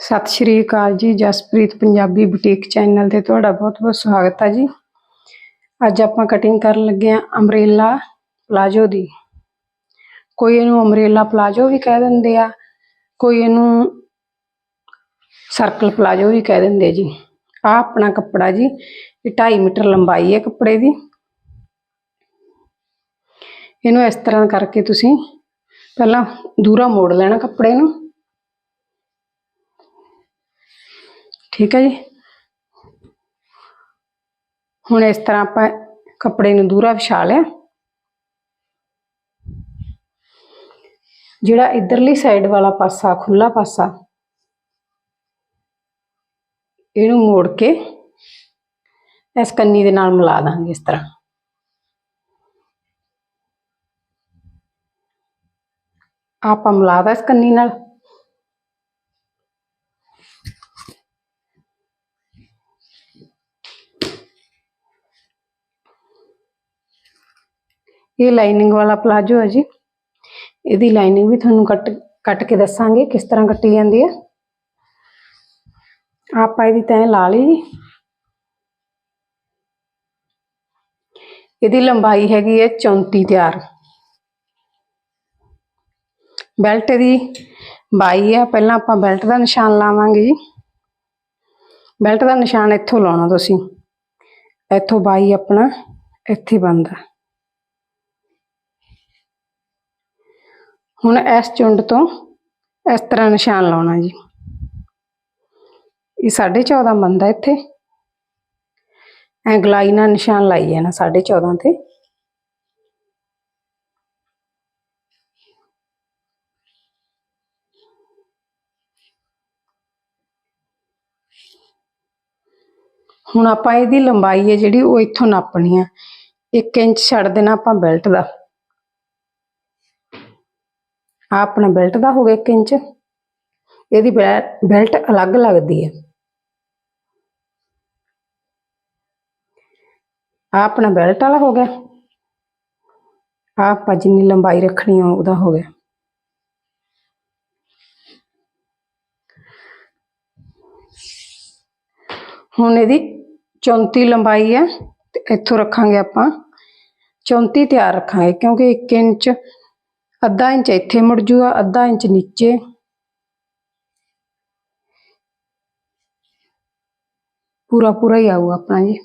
ਸਤਿ ਸ਼੍ਰੀ ਅਕਾਲ ਜੀ, Jaspreet Punjabi boutique channel ਤੇ ਤੁਹਾਡਾ ਬਹੁਤ-ਬਹੁਤ ਸਵਾਗਤ ਹੈ ਜੀ। ਅੱਜ ਆਪਾਂ ਕਟਿੰਗ ਕਰਨ ਲੱਗੇ ਆ ਅੰਬ੍ਰੇਲਾ ਪਲਾਜੋ ਦੀ। ਕੋਈ ਇਹਨੂੰ ਅੰਬ੍ਰੇਲਾ ਪਲਾਜੋ ਵੀ ਕਹਿ ਦਿੰਦੇ ਆ, ਕੋਈ ਇਹਨੂੰ ਸਰਕਲ ਪਲਾਜੋ ਵੀ ਕਹਿ ਦਿੰਦੇ ਜੀ। ਆ ਆਪਣਾ ਕੱਪੜਾ ਜੀ, ਇਹ 2.5 ਮੀਟਰ ਲੰਬਾਈ ਹੈ ਕੱਪੜੇ ਦੀ। ਇਹਨੂੰ ਇਸ ਤਰ੍ਹਾਂ ਕਰਕੇ ਤੁਸੀਂ ਪਹਿਲਾਂ ਦੂਰਾ ਮੋੜ ਲੈਣਾ ਕੱਪੜੇ ਨੂੰ। ਠੀਕ ਹੈ ਜੀ। ਹੁਣ ਇਸ ਤਰ੍ਹਾਂ ਆਪਾਂ ਕੱਪੜੇ ਨੂੰ ਦੂਰਾ ਵਿਛਾ ਲਿਆ। ਜਿਹੜਾ ਇਧਰਲੀ ਸਾਈਡ ਵਾਲਾ ਪਾਸਾ ਖੁੱਲਾ ਪਾਸਾ, ਇਹਨੂੰ ਮੋੜ ਕੇ ਇਸ ਕੰਨੀ ਦੇ ਨਾਲ ਮਿਲਾ ਦਾਂਗੇ ਇਸ ਤਰ੍ਹਾਂ। ਆਪਾਂ ਮਿਲਾ ਦਾ ਇਸ ਕੰਨੀ ਨਾਲ। ਇਹ ਲਾਈਨਿੰਗ ਵਾਲਾ ਪਲਾਜੋ ਹੈ ਜੀ। ਇਹਦੀ ਲਾਈਨਿੰਗ ਵੀ ਤੁਹਾਨੂੰ ਕੱਟ ਕੱਟ ਕੇ ਦੱਸਾਂਗੇ ਕਿਸ ਤਰ੍ਹਾਂ ਕੱਟੀ ਜਾਂਦੀ ਹੈ। ਆਪਾਂ ਇਹਦੀ ਤੈਅ ਲਾ ਲਈ ਜੀ। ਇਹਦੀ ਲੰਬਾਈ ਹੈਗੀ ਹੈ 34 ਤਿਆਰ। ਬੈਲਟ ਦੀ 22 ਆ ਪਹਿਲਾਂ ਆਪਾਂ ਬੈਲਟ ਦਾ ਨਿਸ਼ਾਨ ਲਾਵਾਂਗੇ ਜੀ। ਬੈਲਟ ਦਾ ਨਿਸ਼ਾਨ ਇੱਥੋਂ ਲਾਉਣਾ ਤੁਸੀਂ। ਇੱਥੋਂ 22 ਆਪਣਾ ਇੱਥੇ ਬਣਦਾ ਹੁਣ ਇਸ ਚੁੰਡ ਤੋਂ ਇਸ ਤਰ੍ਹਾਂ ਨਿਸ਼ਾਨ ਲਾਉਣਾ ਜੀ। ਇਹ 14.5 ਬੰਦਾ ਇੱਥੇ। ਐ ਗਲਾਈ ਨਾਲ ਨਿਸ਼ਾਨ ਲਾਈ ਜਾਣਾ 14.5 ਤੇ। ਹੁਣ ਆਪਾਂ ਇਹਦੀ ਲੰਬਾਈ ਹੈ ਜਿਹੜੀ ਉਹ ਇੱਥੋਂ ਨਾਪਣੀ ਆ। 1 ਇੰਚ ਛੱਡ ਦੇਣਾ ਆਪਾਂ ਬੈਲਟ ਦਾ। ਆ ਆਪਣਾ ਬੈਲਟ ਦਾ ਹੋ ਗਿਆ 1 ਇੰਚ। ਇਹਦੀ ਬੈ- ਬੈਲਟ ਅਲੱਗ ਲੱਗਦੀ ਹੈ। ਆ ਆਪਣਾ ਬੈਲਟ ਵਾਲਾ ਹੋ ਗਿਆ। ਆ ਆਪਾਂ ਜਿੰਨੀ ਲੰਬਾਈ ਰੱਖਣੀ ਆ ਉਹਦਾ ਹੋ ਗਿਆ। ਹੁਣ ਇਹਦੀ 34 ਲੰਬਾਈ ਹੈ ਤੇ ਇੱਥੋਂ ਰੱਖਾਂਗੇ ਆਪਾਂ। 34 ਤਿਆਰ ਰੱਖਾਂਗੇ ਕਿਉਂਕਿ 1 ਇੰਚ ਅੱਧਾ ਇੰਚ ਇੱਥੇ ਮੁੜ ਜੂਗਾ, ਅੱਧਾ ਇੰਚ ਨੀਚੇ। ਪੂਰਾ ਪੂਰਾ ਹੀ ਆਊਗਾ ਆਪਣਾ ਜੀ।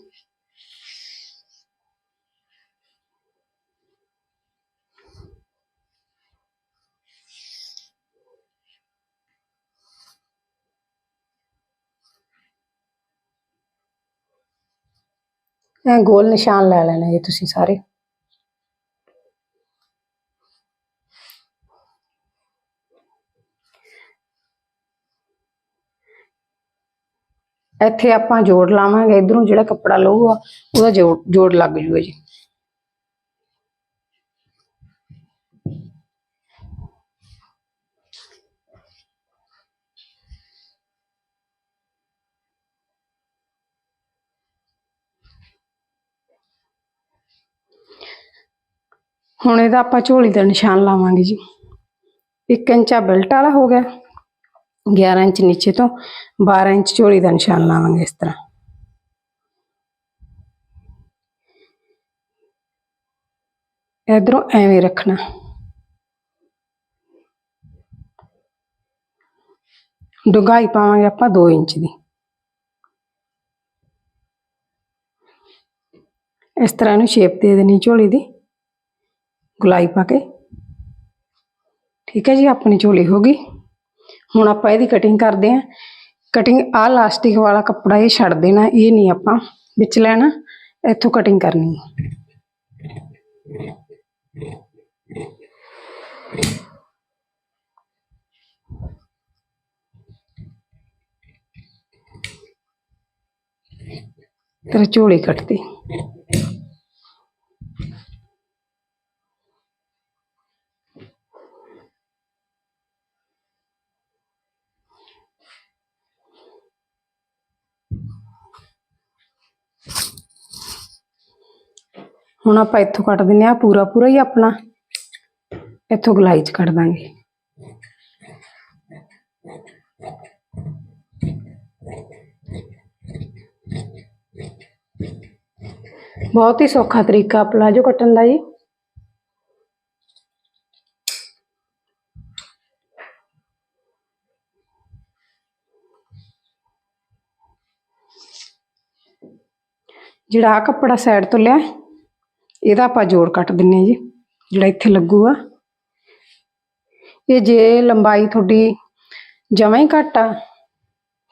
ਇਹ ਗੋਲ ਨਿਸ਼ਾਨ ਲੈ ਲੈਣਾ ਜੀ ਤੁਸੀਂ ਸਾਰੇ। ਇੱਥੇ ਆਪਾਂ ਜੋੜ ਲਾਵਾਂਗੇ, ਇਧਰੋਂ ਜਿਹੜਾ ਕੱਪੜਾ ਲਊਗਾ, ਉਹਦਾ ਜੋੜ ਜੋੜ ਲੱਗ ਜੂਗਾ ਜੀ। ਹੁਣ ਇਹਦਾ ਆਪਾਂ ਝੋਲੀ ਦਾ ਨਿਸ਼ਾਨ ਲਾਵਾਂਗੇ ਜੀ। 1 ਇੰਚਾ ਬੈਲਟ ਵਾਲਾ ਹੋ ਗਿਆ। 11 ਇੰਚ ਨੀਚੇ ਤੋਂ 12 ਇੰਚ ਝੋਲੀ ਦਾ ਨਿਸ਼ਾਨ ਲਾਵਾਂਗੇ ਇਸ ਤਰ੍ਹਾਂ। ਇਧਰੋਂ ਐਵੇਂ ਰੱਖਣਾ। ਡੁੰਗਾਈ ਪਾਵਾਂਗੇ ਆਪਾਂ 2 ਇੰਚ ਦੀ। ਇਸ ਤਰ੍ਹਾਂ ਇਹਨੂੰ ਸ਼ੇਪ ਦੇ ਦੇਣੀ ਝੋਲੀ ਦੀ। ਗੁਲਾਈ ਪਾ ਕੇ। ਠੀਕ ਹੈ ਜੀ, ਆਪਣੀ ਝੋਲੀ ਹੋ ਗਈ। ਹੁਣ ਆਪਾਂ ਇਹਦੀ ਕਟਿੰਗ ਕਰਦੇ ਆਂ ਕਟਿੰਗ ਆ ਲਾਸਟਿਕ ਵਾਲਾ ਕੱਪੜਾ ਇਹ ਛੱਡ ਦੇਣਾ, ਇਹ ਨਹੀਂ ਆਪਾਂ ਵਿੱਚ ਲੈਣਾ, ਇੱਥੋਂ ਕਟਿੰਗ ਕਰਨੀ ਹੈ। ਤੇਰਾ ਝੋਲੀ ਕੱਟਦੀ। हूँ आप इतों कट दें पूरा पूरा ही अपना इतों गलाई च कट देंगे बहुत ही सौखा तरीका प्लाजो कट्ट का जी जड़ा कपड़ा सैड तो लिया ਇਹਦਾ ਆਪਾਂ ਜੋੜ ਕੱਟ ਦਿੰਨੇ ਆ ਜੀ, ਜਿਹੜਾ ਇੱਥੇ ਲੱਗੂਗਾ। ਇਹ ਜੇ ਲੰਬਾਈ ਤੁਹਾਡੀ ਜਮਾਂ ਹੀ ਘੱਟ ਆ,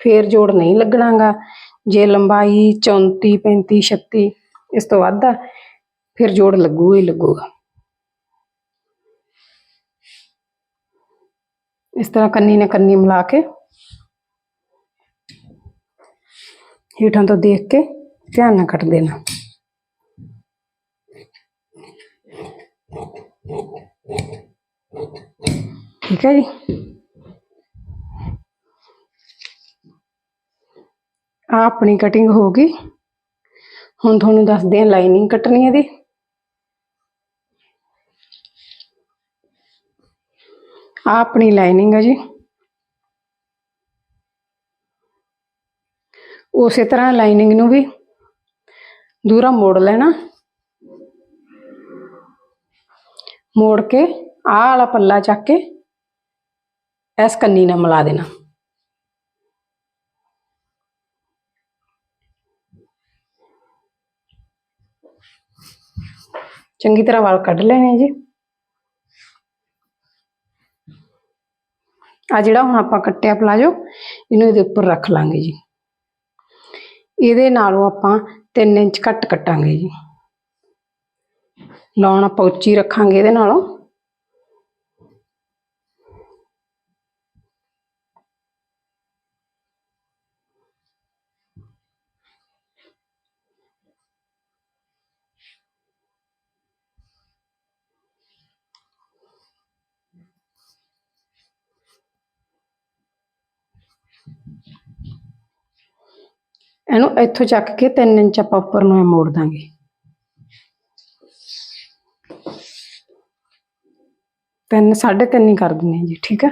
ਫੇਰ ਜੋੜ ਨਹੀਂ ਲੱਗਣਾਗਾ। ਜੇ ਲੰਬਾਈ 34 35 36 ਇਸ ਤੋਂ ਵੱਧ ਆ, ਫਿਰ ਜੋੜ ਲੱਗੂਗਾ ਹੀ ਲੱਗੂਗਾ। ਇਸ ਤਰ੍ਹਾਂ ਕੰਨੀ ਨੇ ਕੰਨੀ ਮਿਲਾ ਕੇ, ਹੇਠਾਂ ਤੋਂ ਦੇਖ ਕੇ ਧਿਆਨ ਨਾਲ ਕੱਟ ਦੇਣਾ। ਠੀਕ ਹੈ ਜੀ। ਆ ਆਪਣੀ ਕਟਿੰਗ ਹੋ ਗਈ। ਹੁਣ ਤੁਹਾਨੂੰ ਦੱਸਦੇ ਹਾਂ ਲਾਈਨਿੰਗ ਕੱਟਣੀ ਇਹਦੀ। ਆ ਆਪਣੀ ਲਾਈਨਿੰਗ ਹੈ ਜੀ। ਉਸੇ ਤਰ੍ਹਾਂ ਲਾਈਨਿੰਗ ਨੂੰ ਵੀ ਦੂਰਾ ਮੋੜ ਲੈਣਾ। ਮੋੜ ਕੇ ਆਹ ਵਾਲਾ ਪੱਲਾ ਚੱਕ ਕੇ ਇਸ ਕੰਨੀ ਨਾਲ ਮਿਲਾ ਦੇਣਾ ਚੰਗੀ ਤਰ੍ਹਾਂ ਵਾਲ ਕੱਢ ਲੈਣੇ ਜੀ ਆ ਜਿਹੜਾ ਹੁਣ ਆਪਾਂ ਕੱਟਿਆ ਪਲਾਜੋ ਇਹਨੂੰ ਇਹਦੇ ਉੱਪਰ ਰੱਖ ਲਾਂਗੇ ਜੀ ਇਹਦੇ ਨਾਲੋਂ ਆਪਾਂ 3 ਇੰਚ ਘੱਟ ਕੱਟਾਂਗੇ ਜੀ ਲਾਉਣ ਆਪਾਂ ਉੱਚੀ ਰੱਖਾਂਗੇ ਇਹਦੇ ਨਾਲੋਂ। ਇਹਨੂੰ ਇੱਥੋਂ ਚੱਕ ਕੇ 3 ਇੰਚ ਆਪਾਂ ਉੱਪਰ ਨੂੰ ਇਹ ਮੋੜ ਦਾਂਗੇ। ਤਿੰਨ, ਸਾਢੇ ਤਿੰਨ ਹੀ ਕਰ ਦਿੰਦੇ ਹਾਂ ਜੀ, ਠੀਕ ਹੈ?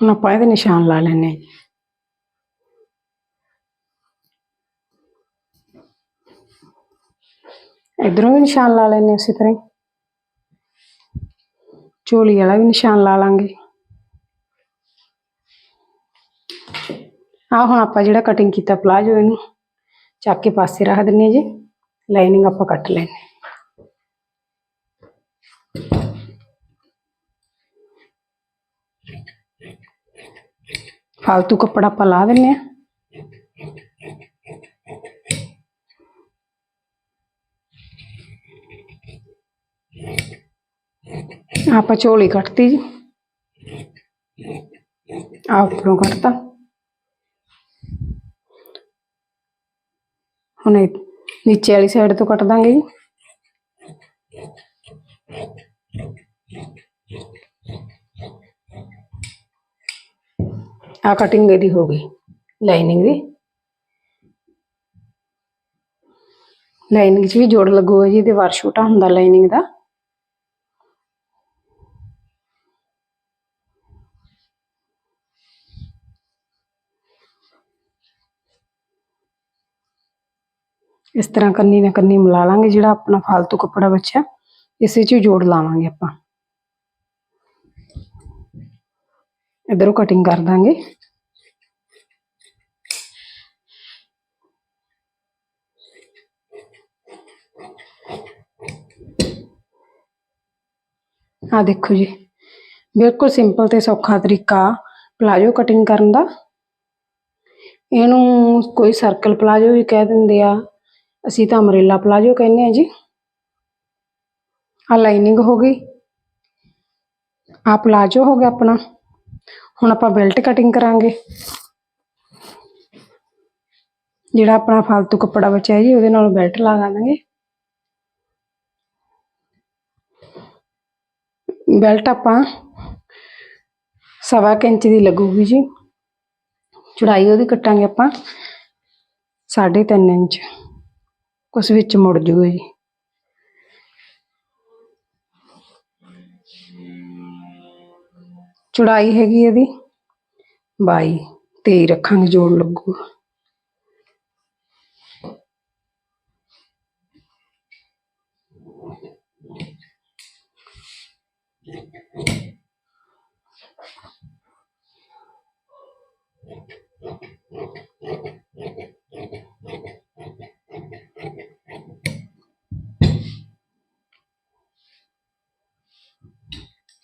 ਹੁਣ ਆਪਾਂ ਇਹਦੇ ਨਿਸ਼ਾਨ ਲਾ ਲੈਣੇ ਜੀ। ਇਧਰੋਂ ਵੀ ਨਿਸ਼ਾਨ ਲਾ ਲੈਣੇ ਉਸੇ ਤਰ੍ਹਾਂ ਹੀ। ਚੋਲੀ ਵਾਲਾ ਵੀ ਨਿਸ਼ਾਨ ਲਾ ਲਾਂਗੇ। ਆ ਹੁਣ ਆਪਾਂ ਜਿਹੜਾ ਕਟਿੰਗ ਕੀਤਾ ਪਲਾਜੋ ਇਹਨੂੰ, ਚੱਕ ਕੇ ਪਾਸੇ ਰੱਖ ਦਿੰਨੇ ਆ ਜੀ ਲਾਈਨਿੰਗ ਆਪਾਂ ਕੱਟ ਲੈਣੇ ਫालतू ਕੱਪੜਾ ਆਪਾਂ ਲਾ ਦਿੰਨੇ ਆ ਆਪਾਂ ਝੋਲੀ ਕੱਟਤੀ ਜੀ। ਆ ਉੱਪਰੋਂ ਕੱਟਤਾ। ਹੁਣ ਇਹ ਨੀਚੇ ਵਾਲੀ ਸਾਈਡ ਤੋਂ ਕੱਟ ਦਾਂਗੇ ਜੀ। ਆ ਕਟਿੰਗ ਇਹਦੀ ਹੋ ਗਈ ਲਾਈਨਿੰਗ ਦੀ। ਲਾਈਨਿੰਗ 'ਚ ਵੀ ਜੋੜ ਲੱਗੂਗਾ ਜੀ, ਇਹਦੇ ਵਾਰ ਛੋਟਾ ਹੁੰਦਾ ਲਾਈਨਿੰਗ ਦਾ। ਇਸ ਤਰ੍ਹਾਂ ਕੰਨੀ ਨਾਲ ਕੰਨੀ ਮਿਲਾ ਲਾਂਗੇ ਜਿਹੜਾ ਆਪਣਾ ਫालतू ਕੱਪੜਾ ਬਚਿਆ, ਇਸੇ 'ਚ ਜੋੜ ਲਾਵਾਂਗੇ ਆਪਾਂ। ਇਧਰੋਂ ਕਟਿੰਗ ਕਰ ਦਾਂਗੇ। ਆ ਦੇਖੋ ਜੀ, ਬਿਲਕੁਲ ਸਿੰਪਲ ਤੇ ਸੌਖਾ ਤਰੀਕਾ ਪਲਾਜੋ ਕਟਿੰਗ ਕਰਨ ਦਾ। ਇਹਨੂੰ ਕੋਈ ਸਰਕਲ ਪਲਾਜੋ ਵੀ ਕਹਿ ਦਿੰਦੇ ਆ। ਅਸੀਂ ਤਾਂ ਅਮਰੇਲਾ ਪਲਾਜੋ ਕਹਿੰਦੇ ਆ ਜੀ। ਆ ਲਾਈਨਿੰਗ ਹੋ ਗਈ। ਆ ਪਲਾਜੋ ਹੋ ਗਿਆ ਆਪਣਾ। ਹੁਣ ਆਪਾਂ ਬੈਲਟ ਕਟਿੰਗ ਕਰਾਂਗੇ। ਜਿਹੜਾ ਆਪਣਾ ਫालतू ਕੱਪੜਾ ਬਚਿਆ ਜੀ, ਉਹਦੇ ਨਾਲ ਬੈਲਟ ਲਾ ਦਾਂਗੇ। ਬੈਲਟ ਆਪਾਂ ਸਵਾ ਕੁ ਇੰਚ ਦੀ ਲੱਗੂਗੀ ਜੀ। ਚੜਾਈ ਉਹਦੀ ਕੱਟਾਂਗੇ ਆਪਾਂ 3.5 ਇੰਚ। ਉਸ ਵਿੱਚ ਮੁੜ ਜੂਗਾ ਜੀ। ਚੌੜਾਈ ਹੈਗੀ ਇਹਦੀ। 22 23 ਰੱਖਾਂਗੇ ਜੋੜ ਲੱਗੂਗਾ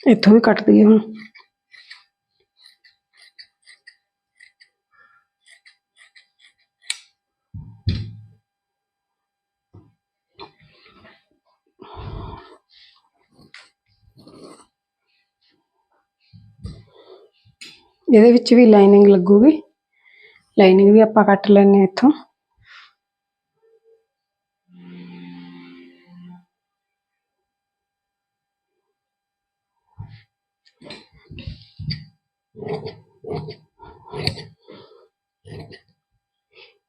ਇੱਥੋਂ ਵੀ ਕੱਟ ਦਈਏ ਹੁਣ। ਇਹਦੇ ਵਿੱਚ ਵੀ ਲਾਈਨਿੰਗ ਲੱਗੂਗੀ। ਲਾਈਨਿੰਗ ਵੀ ਆਪਾਂ ਕੱਟ ਲੈਣੇ ਆ ਇੱਥੋਂ।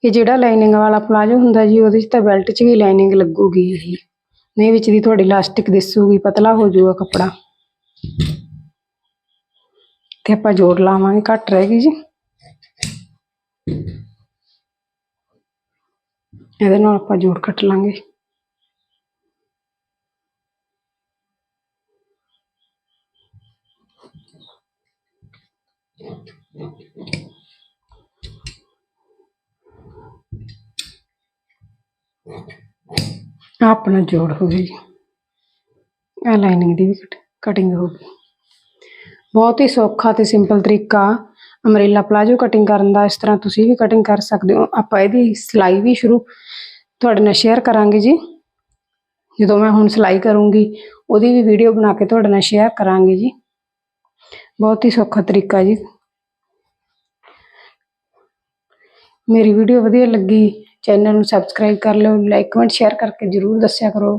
ਇਹ ਜਿਹੜਾ ਲਾਈਨਿੰਗ ਵਾਲਾ ਪਲਾਜੋ ਹੁੰਦਾ ਜੀ, ਉਹਦੇ 'ਚ ਤਾਂ ਬੈਲਟ 'ਚ ਵੀ ਲਾਈਨਿੰਗ ਲੱਗੂਗੀ ਇਹ। ਨਹੀਂ, ਵਿੱਚ ਦੀ ਤੁਹਾਡੀ ਇਲਾਸਟਿਕ ਦਿਸੂਗੀ, ਪਤਲਾ ਹੋ ਜਾਊਗਾ ਕੱਪੜਾ। ਤੇ ਆਪਾਂ ਜੋੜ ਲਾਵਾਂਗੇ, ਘੱਟ ਰਹਿ ਗਈ ਜੀ। ਇਹਦੇ ਨਾਲ ਆਪਾਂ ਜੋੜ ਕੱਟ ਲਾਂਗੇ। ਆਹ ਆਪਣਾ ਜੋੜ ਹੋ ਗਿਆ ਜੀ। ਇਹ ਲਾਈਨਿੰਗ ਦੀ ਵੀ ਕਟਿੰਗ ਹੋ ਗਈ। ਬਹੁਤ ਹੀ ਸੌਖਾ ਤੇ ਸਿੰਪਲ ਤਰੀਕਾ ਅਮਰੇਲਾ ਪਲਾਜੋ ਕਟਿੰਗ ਕਰਨ ਦਾ। ਇਸ ਤਰ੍ਹਾਂ ਤੁਸੀਂ ਵੀ ਕਟਿੰਗ ਕਰ ਸਕਦੇ ਹੋ। ਆਪਾਂ ਇਹਦੀ ਸਿਲਾਈ ਵੀ ਸ਼ੁਰੂ ਤੁਹਾਡੇ ਨਾਲ ਸ਼ੇਅਰ ਕਰਾਂਗੇ ਜੀ। ਜਦੋਂ ਮੈਂ ਹੁਣ ਸਿਲਾਈ ਕਰੂੰਗੀ, ਉਹਦੀ ਵੀ ਵੀਡੀਓ ਬਣਾ ਕੇ ਤੁਹਾਡੇ ਨਾਲ ਸ਼ੇਅਰ ਕਰਾਂਗੇ ਜੀ। ਬਹੁਤ ਹੀ ਸੌਖਾ ਤਰੀਕਾ ਜੀ। ਮੇਰੀ ਵੀਡੀਓ ਵਧੀਆ ਲੱਗੀ। ਚੈਨਲ ਨੂੰ ਸਬਸਕ੍ਰਾਈਬ ਕਰ ਲਿਓ ਲਾਈਕ ਕਮੈਂਟ ਸ਼ੇਅਰ ਕਰਕੇ ਜਰੂਰ ਦੱਸਿਆ ਕਰੋ।